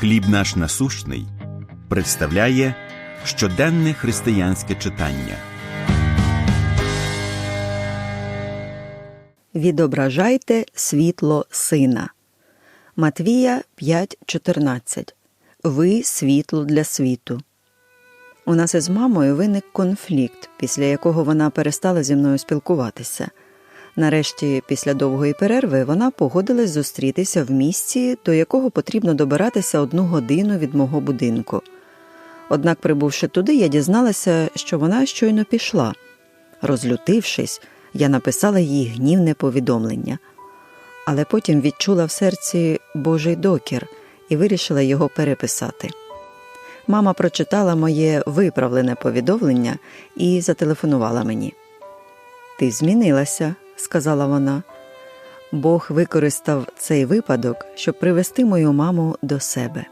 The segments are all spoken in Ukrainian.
Хліб наш насущний представляє щоденне християнське читання. Відображайте світло сина. Матвія 5.14. Ви світло для світу. У нас із мамою виник конфлікт, після якого вона перестала зі мною спілкуватися. Нарешті, після довгої перерви, вона погодилась зустрітися в місці, до якого потрібно добиратися одну годину від мого будинку. Однак, прибувши туди, я дізналася, що вона щойно пішла. Розлютившись, я написала їй гнівне повідомлення, але потім відчула в серці Божий докір і вирішила його переписати. Мама прочитала моє виправлене повідомлення і зателефонувала мені. Ти змінилася, сказала вона. Бог використав цей випадок, щоб привести мою маму до себе.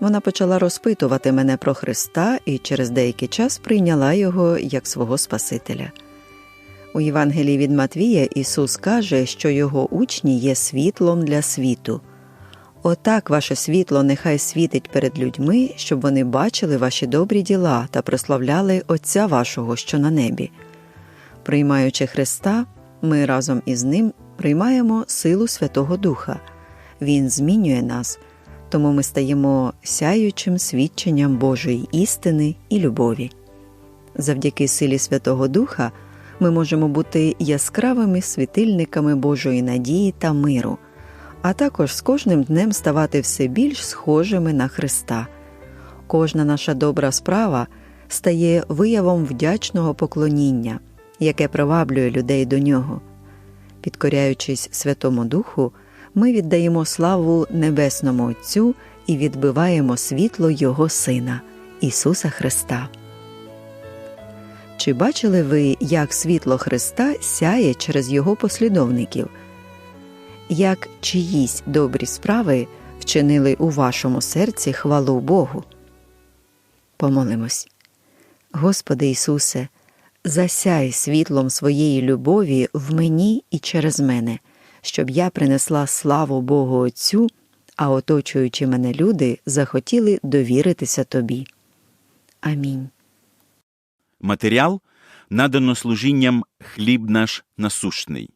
Вона почала розпитувати мене про Христа і через деякий час прийняла його як свого Спасителя. У Євангелії від Матвія Ісус каже, що його учні є світлом для світу. Отак ваше світло нехай світить перед людьми, щоб вони бачили ваші добрі діла та прославляли Отця вашого, що на небі. Приймаючи Христа, ми разом із Ним приймаємо силу Святого Духа. Він змінює нас, тому ми стаємо сяючим свідченням Божої істини і любові. Завдяки силі Святого Духа ми можемо бути яскравими світильниками Божої надії та миру, а також з кожним днем ставати все більш схожими на Христа. Кожна наша добра справа стає виявом вдячного поклоніння, яке приваблює людей до нього. Підкоряючись Святому Духу, ми віддаємо славу Небесному Отцю і відбиваємо світло Його Сина, Ісуса Христа. Чи бачили ви, як світло Христа сяє через Його послідовників? Як чиїсь добрі справи вчинили у вашому серці хвалу Богу? Помолимось. Господи Ісусе, засяй світлом своєї любові в мені і через мене, щоб я принесла славу Богу Отцю, а оточуючи мене люди захотіли довіритися Тобі. Амінь. Матеріал надано служінням Хліб наш насущний.